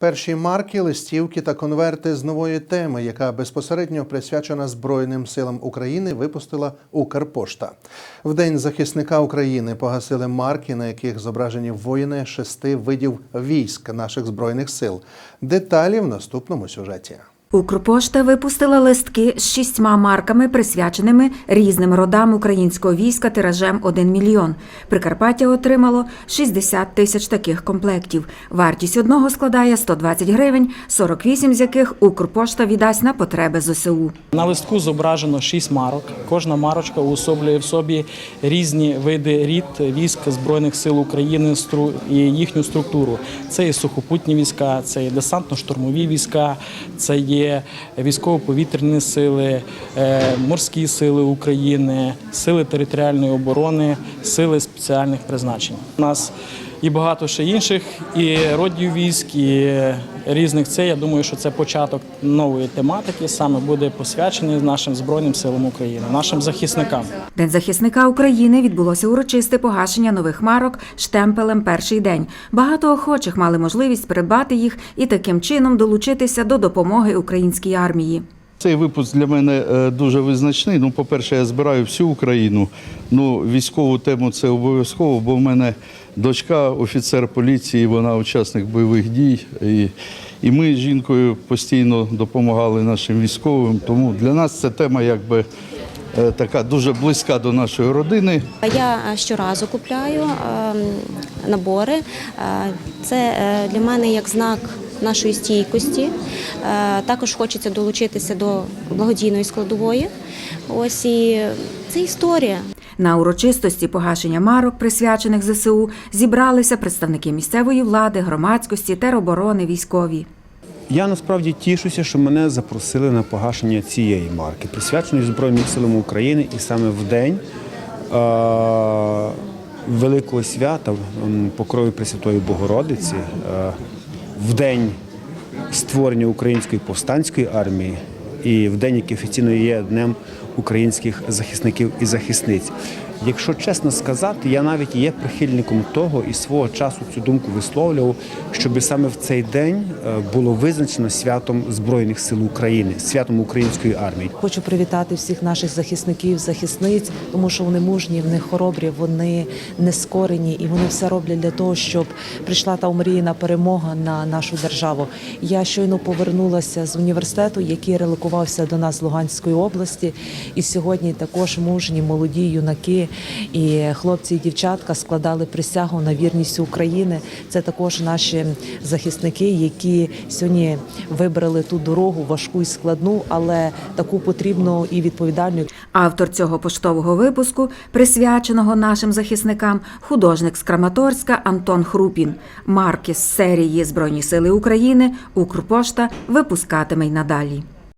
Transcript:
Перші марки, листівки та конверти з нової теми, яка безпосередньо присвячена Збройним силам України, випустила Укрпошта. В день захисника України погасили марки, на яких зображені воїни шести видів військ наших збройних сил. Деталі в наступному сюжеті. Укрпошта випустила листки з шістьма марками, присвяченими різним родам українського війська тиражем 1 мільйон. Прикарпаття отримало 60 тисяч таких комплектів. Вартість одного складає 120 гривень, 48 з яких Укрпошта віддасть на потреби ЗСУ. На листку зображено шість марок. Кожна марочка уособлює в собі різні види рід військ Збройних сил України і їхню структуру. Це і сухопутні війська, це і десантно-штурмові війська, це є військово-повітряні сили, е, морські сили України, сили територіальної оборони, сили спеціальних призначень. У нас і багато ще інших, і родів військ, і різних це. Я думаю, що це початок нової тематики, саме буде посвячений нашим Збройним силам України, нашим захисникам. День захисника України відбулося урочисте погашення нових марок штемпелем перший день. Багато охочих мали можливість придбати їх і таким чином долучитися до допомоги українській армії. Цей випуск для мене е, дуже визначний. Ну, по-перше, я збираю всю Україну. Ну, військову тему це обов'язково, бо в мене дочка, офіцер поліції, вона учасник бойових дій. І, і ми з жінкою постійно допомагали нашим військовим. Тому для нас ця тема якби е, така дуже близька до нашої родини. Я е, щоразу купляю ем, набори. Це для мене як знак нашої стійкості. Е, Також хочеться долучитися до благодійної складової. Ось і це історія. На урочистості погашення марок, присвячених ЗСУ, зібралися представники місцевої влади, громадськості, тероборони, військові. Я насправді тішуся, що мене запросили на погашення цієї марки, присвяченої Збройним силам України, і саме в день е- великого свята Покрові Пресвятої Богородиці, е- в день створення української повстанської армії і в день, який офіційно є днем українських захисників і захисниць. Якщо чесно сказати, я навіть є прихильником того і свого часу цю думку висловлював, щоб саме в цей день е, було визначено святом Збройних сил України, святом української армії. Хочу привітати всіх наших захисників, захисниць, тому що вони мужні, вони хоробрі, вони нескорені і вони все роблять для того, щоб прийшла та омріяна перемога на нашу державу. Я щойно повернулася з університету, який релокувався до нас з Луганської області. І сьогодні також мужні, молоді юнаки і хлопці і дівчатка складали присягу на вірність України. Це також наші захисники, які сьогодні вибрали ту дорогу важку і складну, але таку потрібну і відповідальну. Автор цього поштового випуску, присвяченого нашим захисникам, художник з Краматорська Антон Хрупін. Марки з серії Збройні сили України Укрпошта випускатиме й надалі.